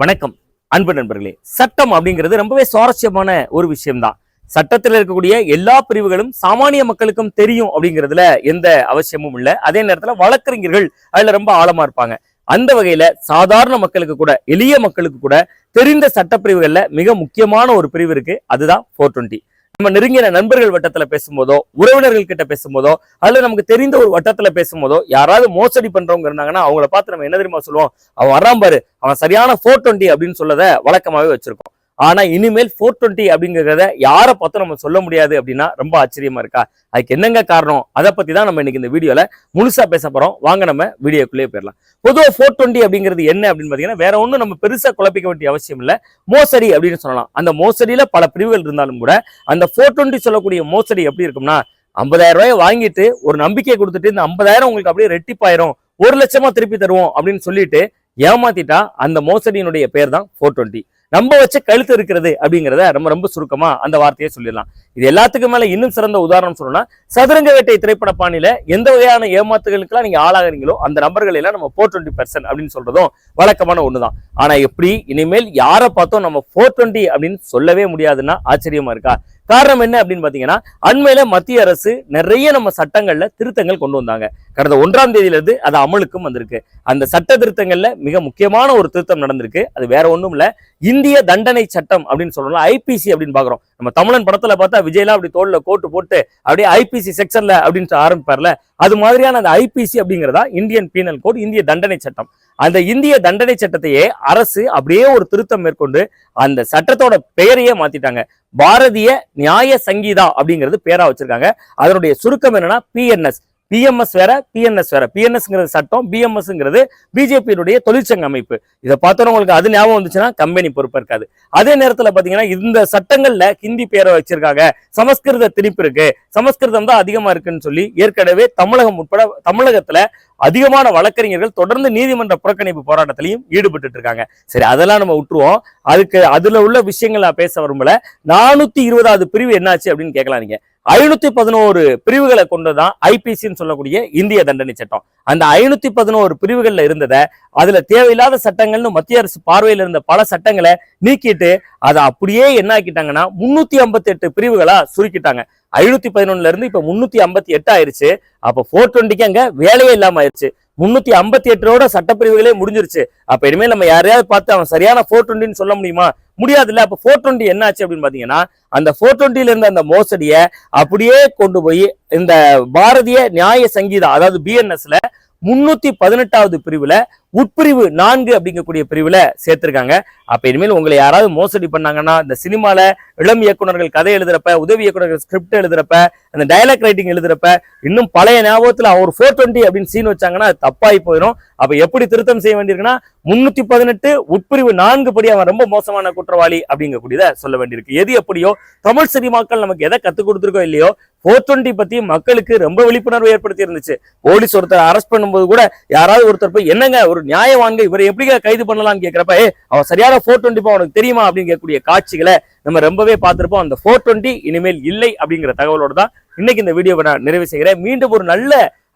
வணக்கம். அன்பு நண்பர்களே சட்டம் அப்படிங்கிறது ரொம்பவே சுவாரஸ்யமான ஒரு விஷயம்தான். சட்டத்தில் இருக்கக்கூடிய எல்லா பிரிவுகளும் சாமானிய மக்களுக்கும் தெரியும் அப்படிங்கிறதுல எந்த அவசியமும் இல்லை. அதே நேரத்தில் வழக்கறிஞர்கள் அதில் ரொம்ப ஆழமா இருப்பாங்க. அந்த வகையில சாதாரண மக்களுக்கு கூட எளிய மக்களுக்கு கூட தெரிந்த சட்டப்பிரிவுகளில் மிக முக்கியமான ஒரு பிரிவு இருக்கு. அதுதான் ஃபோர் டுவெண்ட்டி நம்ம நெருங்கின நண்பர்கள் வட்டத்துல பேசும்போதோ உறவினர்கள் கிட்ட பேசும்போதோ அதுல நமக்கு தெரிந்த ஒரு வட்டத்துல பேசும்போதோ யாராவது மோசடி பண்றவங்க இருந்தாங்கன்னா அவங்கள பார்த்து நம்ம என்ன தெரியுமா சொல்லுவோம்? அவன் வர்றான் பாரு. அவன் சரியான ஃபோர் டுவெண்ட்டி அப்படின்னு சொல்லத வழக்கமாவே வச்சிருக்கோம். ஆனா இனிமேல் ஃபோர் டுவெண்ட்டி அப்படிங்கிறத யாரை பார்த்தும் நம்ம சொல்ல முடியாது அப்படின்னா ரொம்ப ஆச்சரியமா இருக்கா? அதுக்கு என்னங்க காரணம்? அதை பத்தி தான் நம்ம இன்னைக்கு இந்த வீடியோல முழுசா பேச போறோம். வாங்க நம்ம வீடியோக்குள்ளேயே போயிடலாம். பொதுவாக ஃபோர் டுவெண்ட்டி அப்படிங்கிறது என்ன அப்படின்னு பாத்தீங்கன்னா வேற ஒன்றும் நம்ம பெருசா குழப்பிக்க வேண்டிய அவசியம் இல்லை. மோசடி அப்படின்னு சொல்லலாம். அந்த மோசடியில பல பிரிவுகள் இருந்தாலும் கூட அந்த ஃபோர் டுவெண்ட்டி சொல்லக்கூடிய மோசடி எப்படி இருக்கும்னா ஐம்பதாயிரம் ரூபாய் வாங்கிட்டு ஒரு நம்பிக்கை கொடுத்துட்டு இந்த ஐம்பதாயிரம் உங்களுக்கு அப்படியே ரெட்டிப்பாயிரும் ஒரு லட்சமா திருப்பி தருவோம் அப்படின்னு சொல்லிட்டு ஏமாத்திட்டா அந்த மோசடியினுடைய பேர் தான் ஃபோர் டுவெண்ட்டி நம்ம வச்ச கழுத்து இருக்கிறது அப்படிங்கிறத நம்ம ரொம்ப சுருக்கமா அந்த வார்த்தையை சொல்லிடலாம். இது எல்லாத்துக்கும் மேல இன்னும் சிறந்த உதாரணம் சொல்லணும்னா சதுரங்க வேட்டை திரைப்பட பாணியில எந்த வகையான ஏமாத்துகளுக்கெல்லாம் நீங்க ஆளாகிறீங்களோ அந்த நம்பர்கள் எல்லாம் நம்ம ஃபோர் டுவெண்ட்டி பர்சன்ட் அப்படின்னு சொல்றதும் வழக்கமான ஒண்ணுதான். ஆனா எப்படி? இனிமேல் யாரை பார்த்தோம் நம்ம ஃபோர் டுவெண்ட்டி அப்படின்னு சொல்லவே முடியாதுன்னா ஆச்சரியமா இருக்கா? காரணம் என்ன அப்படின்னு பாத்தீங்கன்னா அண்மையில மத்திய அரசு நிறைய நம்ம சட்டங்கள்ல திருத்தங்கள் கொண்டு வந்தாங்க. கடந்த ஒன்றாம் தேதியில இருந்து அது அமலுக்கும் வந்திருக்கு. அந்த சட்ட திருத்தங்கள்ல மிக முக்கியமான ஒரு திருத்தம் நடந்திருக்கு. அது வேற ஒண்ணும் இல்ல இந்திய தண்டனை சட்டம் அப்படின்னு சொல்லலாம் ஐபிசி அப்படின்னு பாக்குறோம். நம்ம தமிழன் படத்துல பார்த்தா விஜய்லாம் அப்படி தோல்ல கோட்டு போட்டு அப்படியே ஐபிசி செக்ஷன்ல அப்படின்னு ஆரம்பிப்பார்ல. அது மாதிரியான அந்த ஐபிசி அப்படிங்கிறதா இந்தியன் பீனல் கோட் இந்திய தண்டனை சட்டம். அந்த இந்திய தண்டனை சட்டத்தையே அரசு அப்படியே ஒரு திருத்தம் மேற்கொண்டு அந்த சட்டத்தோட பெயரையே மாத்திட்டாங்க. பாரதிய நியாய சங்கீதா அப்படிங்கிறது பேரா வச்சிருக்காங்க. அதனுடைய சுருக்கம் என்னன்னா பிஎன்எஸ் பிஎம்எஸ் வேற பிஎன்எஸ் வேற. பிஎன்எஸ்ங்கிறது சட்டம் பிஎம்எஸ்ங்கிறது பிஜேபியினுடைய தொழிற்சங்க அமைப்பு. இதை பார்த்தோன்னா உங்களுக்கு அது ஞாபகம் வந்துச்சுன்னா கம்பெனி பொறுப்பு இருக்காது. அதே நேரத்தில் பார்த்தீங்கன்னா இந்த சட்டங்கள்ல ஹிந்தி பேரை வச்சிருக்காங்க. சமஸ்கிருத திணிப்பு இருக்கு. சமஸ்கிருதம் தான் அதிகமா இருக்குன்னு சொல்லி ஏற்கனவே தமிழகம் உட்பட தமிழகத்துல அதிகமான வழக்கறிஞர்கள் தொடர்ந்து நீதிமன்ற புறக்கணிப்பு போராட்டத்திலையும் ஈடுபட்டு இருக்காங்க. சரி அதெல்லாம் நம்ம விட்டுருவோம் அதுக்கு அதுல உள்ள விஷயங்கள் நான் பேச வரும்போல. நானூத்தி இருபதாவது பிரிவு என்னாச்சு அப்படின்னு கேட்கலாம் நீங்க. ஐநூத்தி பதினோரு பிரிவுகளை கொண்டுதான் ஐபிசின்னு சொல்லக்கூடிய இந்திய தண்டனை சட்டம். அந்த ஐநூத்தி பதினோரு பிரிவுகள்ல இருந்ததை அதுல தேவையில்லாத சட்டங்கள்னு மத்திய அரசு பார்வையில் இருந்த பல சட்டங்களை நீக்கிட்டு அதை அப்படியே என்ன ஆக்கிட்டாங்கன்னா முன்னூத்தி ஐம்பத்தி எட்டு பிரிவுகளா சுருக்கிட்டாங்க. ஐநூத்தி பதினொன்னுல இருந்து இப்ப முன்னூத்தி ஐம்பத்தி எட்டு ஆயிருச்சு. அப்ப ஃபோர் டுவெண்ட்டிக்கு அங்க வேலையே இல்லாம ஆயிருச்சு. முன்னூத்தி ஐம்பத்தி எட்டோட சட்டப்பிரிவுகளே முடிஞ்சிருச்சு. அப்ப இனிமேல் நம்ம யாரையாவது பார்த்து அவன் சரியான ஃபோர் டுவெண்ட்டின்னு சொல்ல முடியுமா? முடியாதுல்ல. அப்ப ஃபோர் டுவெண்ட்டி என்ன ஆச்சு அப்படின்னு பாத்தீங்கன்னா அந்த ஃபோர் டுவெண்ட்டில இருந்த அந்த மோசடியை அப்படியே கொண்டு போய் இந்த பாரதிய நியாய சங்கீதா அதாவது பிஎன்எஸ்ல முன்னூத்தி பதினெட்டாவது பிரிவுல உட்பிரிவு நான்கு அப்படிங்கக்கூடிய பிரிவுல சேர்த்திருக்காங்க. அப்ப இனிமேல் உங்களை யாராவது மோசடி பண்ணாங்கன்னா இந்த சினிமால இளம் இயக்குனர்கள் கதை எழுதுறப்ப உதவி இயக்குனர்கள் ஸ்கிரிப்ட் எழுதுறப்ப அந்த டயலாக் ரைட்டிங் எழுதுறப்ப இன்னும் பழைய ஞாபகத்தில் அவர் ஃபோர் டுவெண்ட்டி அப்படின்னு சீன் வச்சாங்கன்னா அது தப்பாகி போயிடும் அப்போ எப்படி திருத்தம் செய்ய வேண்டியிருக்குன்னா முன்னூத்தி பதினெட்டு உட்பிரிவு நான்கு படி அவன் ரொம்ப மோசமான குற்றவாளி அப்படிங்கக்கூடியத சொல்ல வேண்டியிருக்கு. எது எப்படியோ தமிழ் சினிமாக்கள் நமக்கு எதை கற்றுக் கொடுத்துருக்கோ இல்லையோ ஃபோர் டுவெண்ட்டி பத்தி மக்களுக்கு ரொம்ப விழிப்புணர்வு ஏற்படுத்தி இருந்துச்சு போலீஸ் ஒருத்தர் அரெஸ்ட் பண்ணும்போது கூட யாராவது ஒருத்தர் போய் என்னங்க ஒரு நியாயவான்கள் இவரை எப்படிங்க கைது பண்ணலாம்னு கேட்கிறப்ப ஏ அவன் சரியான ஃபோர் டுவெண்ட்டி அவனுக்கு தெரியுமா? அப்படின்னு கேட்கக்கூடிய காட்சிகளை நம்ம ரொம்பவே பார்த்துருப்போம். அந்த ஃபோர் டுவெண்ட்டி இனிமேல் இல்லை அப்படிங்கிற தகவலோடு தான் இன்னைக்கு இந்த வீடியோவை நான் நிறைவு செய்கிறேன். மீண்டும் ஒரு நல்ல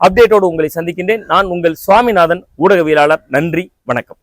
அப்டேட்டோடு உங்களை சந்திக்கின்றேன். நான் உங்கள் சுவாமிநாதன் ஊடகவியலாளர். நன்றி வணக்கம்.